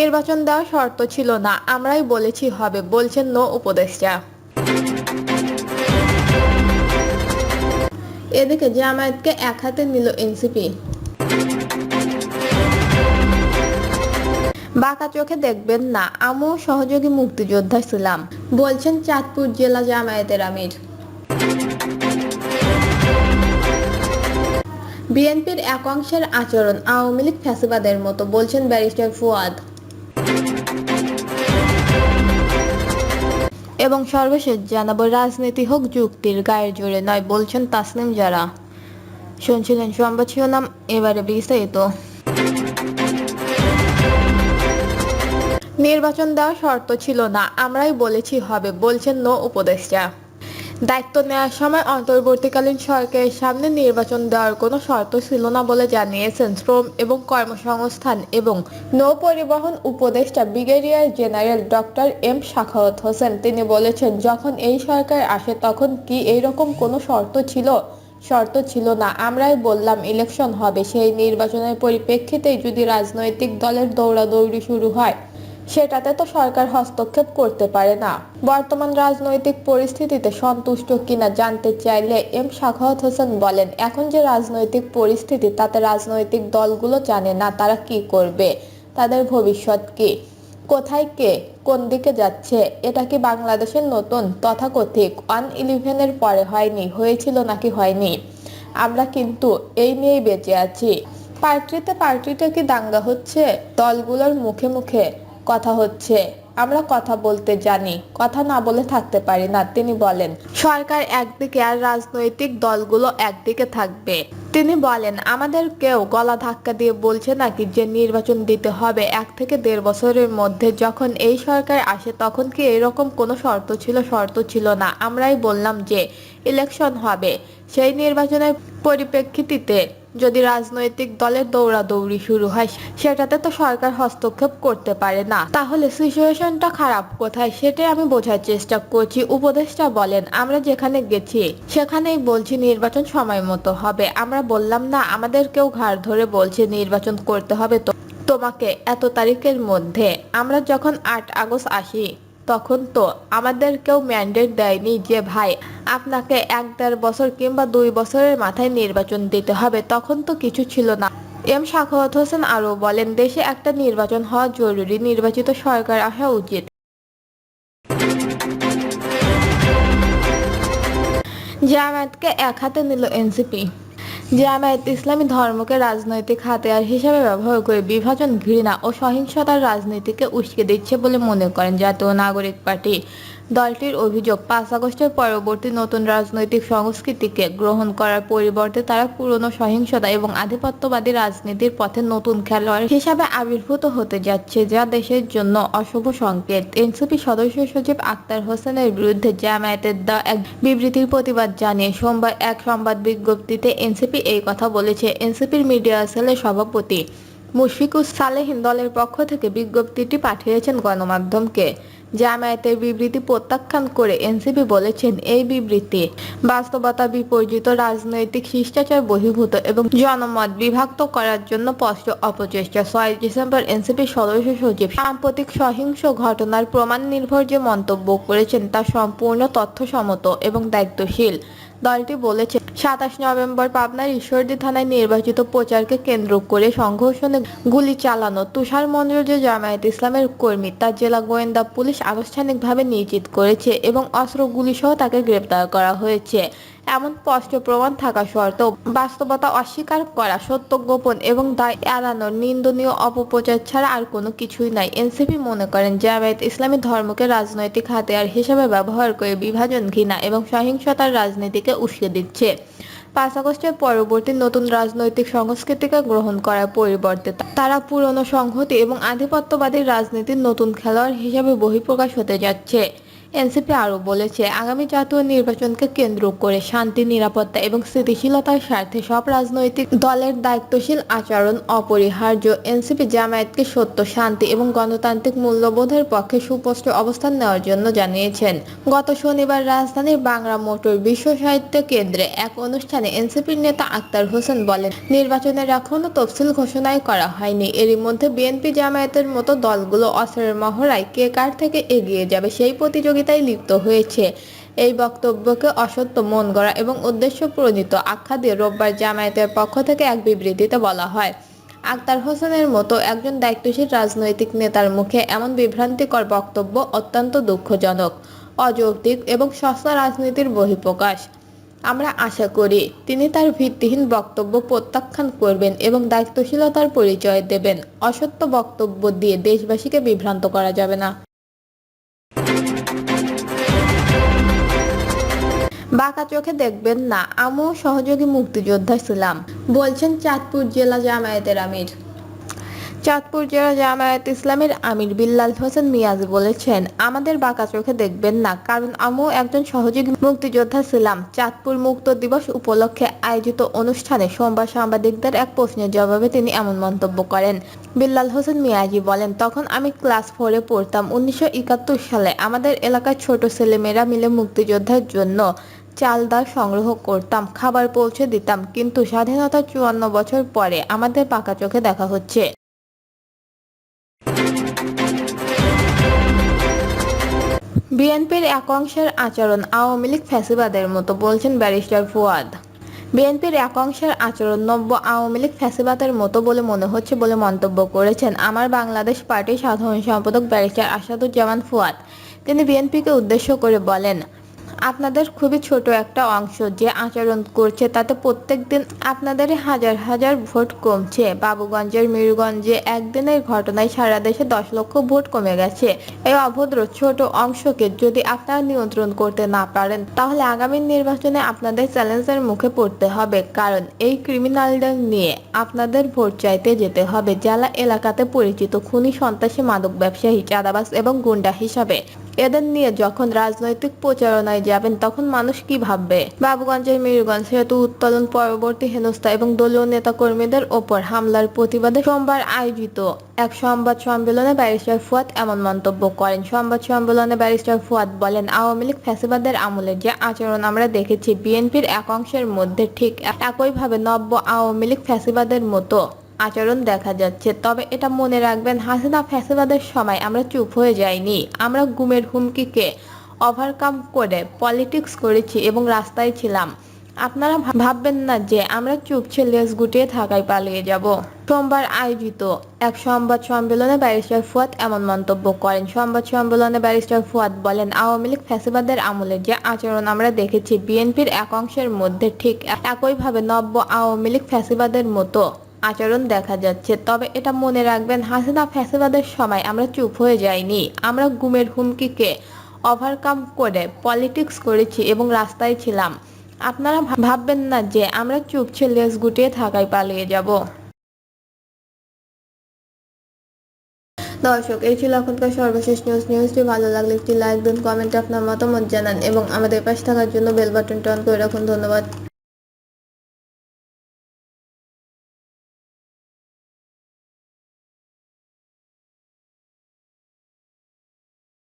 নির্বাচন দেওয়ার শর্ত ছিল না। আমরাই বলেছি হবে, বলছেন নো উপদেষ্টা। এদিকে জামায়াতকে এক হাতে নিল এনসিপি। বাঁকা চোখে দেখবেন না আমু সহযোগী মুক্তিযোদ্ধা ছিলাম, বলছেন চাঁদপুর জেলা জামায়াতের আমির। বিএনপির এক অংশের আচরণ আওয়ামী লীগ ফ্যাসিবাদের মতো, বলছেন ব্যারিস্টার ফুয়াদ। এবং সর্বশেষ জানাব, রাজনীতি হোক, যুক্তির গায়ের জোরে নয়, বলছেন তাসলিম যারা শুনছিলেন সংবাদ শিরোনাম, এবারে বিস্তারিত। নির্বাচন দেওয়ার শর্ত ছিল না, আমরাই বলেছি হবে, বলছেন নো উপদেষ্টা। দায়িত্ব নেওয়ার সময় অন্তর্বর্তীকালীন সরকারের সামনে নির্বাচন দেওয়ার কোনো শর্ত ছিল না বলে জানিয়েছেন শ্রম এবং কর্মসংস্থান এবং নৌ পরিবহন উপদেষ্টা brigadier general doctor M Sakhawat Hossain. তিনি বলেছেন, যখন এই সরকার আসে, তখন কি এইরকম কোনো শর্ত ছিল? শর্ত ছিল না। আমরাই বললাম, ইলেকশন হবে। সেই নির্বাচনের পরিপ্রেক্ষিতেই যদি রাজনৈতিক দলের দৌড়াদৌড়ি শুরু হয় সেটাতে তো সরকার হস্তক্ষেপ করতে পারে না। বর্তমান রাজনৈতিক পরিস্থিতিতে সন্তুষ্ট কিনা জানতে চাইলে এম শাখাওয়াত হোসেন বলেন, এখন যে রাজনৈতিক পরিস্থিতি, তাতে রাজনৈতিক দলগুলো জানে না তারা কি করবে, তাদের ভবিষ্যৎ কি, কোথায় কে, কোন দিকে যাচ্ছে, এটা কি বাংলাদেশের নতুন তথাকথিত ওয়ান ইলেভেনের পরে হয়নি, হয়েছিল নাকি হয়নি। আমরা কিন্তু এই নিয়েই বেঁচে আছি। পার্টিতে পার্টিতে কি দাঙ্গা হচ্ছে? দলগুলোর মুখে মুখে কথা হচ্ছে। আমরা কথা বলতে জানি, কথা না বলে থাকতে পারি না, তিনি বলেন। সরকার একদিকে আর রাজনৈতিক দলগুলো একদিকে থাকবে। তিনি বলেন, আমাদের কেউ গলা ধাক্কা দিয়ে বলছে নাকি যে নির্বাচন দিতে হবে এক থেকে দেড় বছরের মধ্যে, যখন এই সরকার আসে তখন কি এরকম কোনো শর্ত ছিল? শর্ত ছিল না। আমরাই বললাম যে, ইলেকশন হবে। সেই নির্বাচনের পরিপ্রেক্ষিতে যদি রাজনৈতিক দলের দৌড়াদৌড়ি শুরু হয়, সেটাতে তো সরকার হস্তক্ষেপ করতে পারে না। তাহলে সিচুয়েশনটা খারাপ কোথায়? সেটাই আমি বোঝার চেষ্টা করছি। উপদেষ্টা বলেন, আমরা যেখানে গেছি, সেখানেই বলছি নির্বাচন সময় মতো হবে। আমরা বললাম, না আমাদের কেউ ঘাড় ধরে বলছে নির্বাচন করতে হবে তো তোমাকে এত তারিখের মধ্যে। আমরা যখন আট আগস্ট আসি তখন তো আমাদের কেউ ম্যান্ডেট দেয়নি যে, ভাই, আপনাকে এক দেড় বছর কিংবা দুই বছরের মাথায় নির্বাচন দিতে হবে। তখন তো কিছু ছিল না। এম শাখাওয়াত হোসেন আরও বলেন, দেশে একটা নির্বাচন হওয়া জরুরি। নির্বাচিত সরকার আসা উচিত। জামায়াতকে এক হাতে নিল এনসিপি। জামায়াত ইসলামী ধর্মকে রাজনৈতিক হাতিয়ার হিসেবে ব্যবহার করে বিভাজন ঘৃণা ও সহিংসতার রাজনীতিকে উস্কে দিচ্ছে বলে মনে করেন জাতীয় নাগরিক পার্টি। দলটির অভিযোগ, পাঁচ আগস্টের পরবর্তী নতুন রাজনৈতিক সংস্কৃতিকে গ্রহণ করার পরিবর্তে তারা পুরনো সহিংসতা এবং আধিপত্যবাদী রাজনীতির পথে নতুন খেলোয়াড় হিসাবে আবির্ভূত হতে যাচ্ছে, যা দেশের জন্য অশুভ সংকেত। এনসিপি সদস্য সচিব আক্তার হোসেনের বিরুদ্ধে জামায়াতের দা এক বিবৃতির প্রতিবাদ জানিয়ে সোমবার এক সংবাদ বিজ্ঞপ্তিতে এনসিপি এই কথা বলেছে। এনসিপির মিডিয়া সেলের সভাপতি মুশফিকুস সালেহিন দলের পক্ষ থেকে বিজ্ঞপ্তিটি পাঠিয়েছেন গণমাধ্যমকে। জামায়াতের বিবৃতি প্রত্যাখ্যান করে এনসিপি বলেছেন, এই বিবৃতি বাস্তবতা বিপর্যিত রাজনৈতিক শিষ্টাচার বহির্ভূত এবং জনমত বিভক্ত করার জন্য স্পষ্ট অপচেষ্টা। ছয় ডিসেম্বর এনসিপির সদস্য সচিব সাম্প্রতিক সহিংস ঘটনার প্রমাণ নির্ভর যে মন্তব্য করেছেন তা সম্পূর্ণ তথ্যসম্মত এবং দায়িত্বশীল। দলটি বলেছে সাতাশ নভেম্বর পাবনার ঈশ্বরদী থানায় নির্বাচিত প্রচারকে কেন্দ্র করে সংঘর্ষণে গুলি চালানো তুষার মন্ডল যে জামায়াত ইসলামের কর্মী। তার জেলা গোয়েন্দা পুলিশ আনুষ্ঠানিকভাবে নিশ্চিত করেছে এবং অস্ত্র গুলি সহ তাকে গ্রেপ্তার করা হয়েছে। এমন স্পষ্ট প্রমাণ থাকা সত্ত্বেও বাস্তবতা অস্বীকার করা সত্য, গোপন এবং দায় এড়ানোর নিন্দনীয় অপপ্রচার ছাড়া আর কোনো কিছুই নাই। এনসিপি মনে করেন, জামায়াত ইসলামী ধর্মকে রাজনৈতিক হাতিয়ার হিসেবে ব্যবহার করে বিভাজন, ঘৃণা এবং সহিংসতার রাজনীতিকে উস্কে দিচ্ছে। পাঁচ আগস্টের পরবর্তী নতুন রাজনৈতিক সংস্কৃতিকে গ্রহণ করার পরিবর্তে তারা পুরনো সংহতি এবং আধিপত্যবাদী রাজনীতির নতুন খেলোয়াড় হিসেবে বহিঃপ্রকাশ হতে যাচ্ছে। এনসিপি আরও বলেছে, আগামী জাতীয় নির্বাচনকে কেন্দ্র করে শান্তি, নিরাপত্তা এবং স্থিতিশীলতার স্বার্থে সব রাজনৈতিক দলের দায়িত্বশীল আচরণ অপরিহার্য। এনসিপি জামায়াতকে সত্য, শান্তি এবং গণতান্ত্রিক মূল্যবোধের পক্ষে সুস্পষ্ট অবস্থান নেওয়ার জন্য জানিয়েছেন। গত শনিবার রাজধানীর বাংলা মোটর বিশ্ব সাহিত্য কেন্দ্রে এক অনুষ্ঠানে এনসিপির নেতা আক্তার হোসেন বলেন, নির্বাচনের এখনও তফসিল ঘোষণাই করা হয়নি। এরই মধ্যে বিএনপি জামায়াতের মতো দলগুলো অস্ত্রের মহড়ায় কে কার থেকে এগিয়ে যাবে সেই প্রতিযোগিতায় লিপ্ত হয়েছে। এই বক্তব্যকে অসত্য, মন গড়া এবং উদ্দেশ্য প্রণীত আখ্যা দিয়ে রোববার জামায়াতের পক্ষ থেকে এক বিবৃতিতে বলা হয়, আক্তার হোসেনের মতো একজন দায়িত্বশীল রাজনৈতিক নেতার মুখে এমন বিভ্রান্তিকর বক্তব্য অত্যন্ত দুঃখজনক, অযৌক্তিক এবং সস্তা রাজনীতির বহিঃপ্রকাশ। আমরা আশা করি তিনি তার ভিত্তিহীন বক্তব্য প্রত্যাখ্যান করবেন এবং দায়িত্বশীলতার পরিচয় দেবেন। অসত্য বক্তব্য দিয়ে দেশবাসীকে বিভ্রান্ত করা যাবে না। বাঁকা চোখে দেখবেন না। আমিও সহযোগী মুক্তিযোদ্ধা ছিলাম, বলছেন চাঁদপুর জেলা জামায়াতের আমির। চাঁদপুর জেলা জামায়াত ইসলামের আমির বিল্লাল হোসেন মিয়াজ বলেছেন, আমাদের বাঁকা চোখে দেখবেন না, কারণ আমিও একজন সহযোগী মুক্তিযোদ্ধা ছিলাম। চাঁদপুর মুক্ত দিবস উপলক্ষে আয়োজিত অনুষ্ঠানে সোমবার সাংবাদিকদের এক প্রশ্নের জবাবে তিনি এমন মন্তব্য করেন। বিল্লাল হোসেন মিয়াজি বলেন, তখন আমি ক্লাস ফোরে পড়তাম, উনিশশো একাত্তর সালে আমাদের এলাকার ছোট ছেলেমেয়েরা মিলে মুক্তিযোদ্ধার জন্য চাল ডাল সংগ্রহ করতাম, খাবার পৌঁছে দিতাম, কিন্তু স্বাধীনতার চুয়ান্ন বছর পরে আমাদের পাকা চোখে দেখা হচ্ছে। বিএনপির এক অংশের আচরণ আওয়ামী লীগ ফ্যাসিবাদের মতো, বলছেন ব্যারিস্টার ফুয়াদ। বিএনপির এক অংশের আচরণ নব্য আওয়ামী লীগ ফ্যাসিবাদের মতো বলে মনে হচ্ছে বলে মন্তব্য করেছেন আমার বাংলাদেশ পার্টির সাধারণ সম্পাদক ব্যারিস্টার আসাদুজ্জামান ফুয়াদ। তিনি বিএনপিকে উদ্দেশ্য করে বলেন আপনাদের খুবই ছোট একটা অংশ যে আচরণ করছে, তাতে প্রত্যেক দিন আপনাদের হাজার হাজার ভোট কমছে। বাবুগঞ্জের মিরগঞ্জে একদিনের ঘটনায় সারা দেশে দশ লক্ষ ভোট কমে গেছে। এই অভদ্র ছোট অংশকে যদি আপনারা নিয়ন্ত্রণ করতে না পারেন, তাহলে আগামী নির্বাচনে আপনাদের চ্যালেঞ্জের মুখে পড়তে হবে। কারণ এই ক্রিমিনালদের নিয়ে আপনাদের ভোট চাইতে যেতে হবে। জেলা এলাকাতে পরিচিত খুনি সন্ত্রাসী, মাদক ব্যবসায়ী চাঁদাবাস এবং গুন্ডা হিসাবে। এদের নিয়ে যখন রাজনৈতিক প্রচারণায় যাবেন, তখন মানুষ কি ভাববে? বাবুগঞ্জের মিরগঞ্জ সেতু উত্তোলন পরবর্তী হেনস্থা এবং দলীয় নেতাকর্মীদের ওপর হামলার প্রতিবাদে সোমবার আয়োজিত এক সংবাদ সম্মেলনে ব্যারিস্টার ফুয়াদ এমন মন্তব্য করেন। সংবাদ সম্মেলনে ব্যারিস্টার ফুয়াদ বলেন, আওয়ামী লীগ ফ্যাসিবাদের আমলে যে আচরণ আমরা দেখেছি, বিএনপির এক অংশের মধ্যে ঠিক একইভাবে নব্য আওয়ামী লীগ ফ্যাসিবাদের মতো আচরণ দেখা যাচ্ছে। তবে এটা মনে রাখবেন, হাসিনা ফ্যাসিবাদের সময় আমরা চুপ হয়ে যাইনি। আমরা গুমের হুমকিকে ওভারকাম করে পলিটিক্স করেছি এবং রাস্তায় ছিলাম। আপনারা ভাববেন না যে আমরা চুপছে লেজ গুটিয়ে থাকায় পালিয়ে যাব। সোমবার আয়োজিত এক সংবাদ সম্মেলনে ব্যারিস্টার ফুয়াদ এমন মন্তব্য করেন। সংবাদ সম্মেলনে ব্যারিস্টার ফুয়াদ বলেন, আওয়ামী লীগ ফ্যাসিবাদের আমলে যে আচরণ আমরা দেখেছি, বিএনপির এক অংশের মধ্যে ঠিক একইভাবে নব্য আওয়ামী লীগ ফ্যাসিবাদের মতো আচরণ দেখা যাচ্ছে। তবে এটা মনে রাখবেন, হাসিনা ফ্যাসিবাদের সময় আমরা চুপ হয়ে যাইনি। আমরা গুমের হুমকিকে ওভারকাম করে পলিটিক্স করেছি এবং রাস্তায় ছিলাম। আপনারা ভাববেন না যে আমরা চুপছে লেজ গুটিয়ে থাকায় পালিয়ে যাব। দর্শক, এই ছিল এখনকার সর্বশেষ নিউজ নিউজটি ভালো লাগলে একটি লাইক দিন কমেন্টে আপনার মতামত জানান এবং আমাদের পাশে থাকার জন্য বেল বাটনটা অন করে রাখুন। ধন্যবাদ।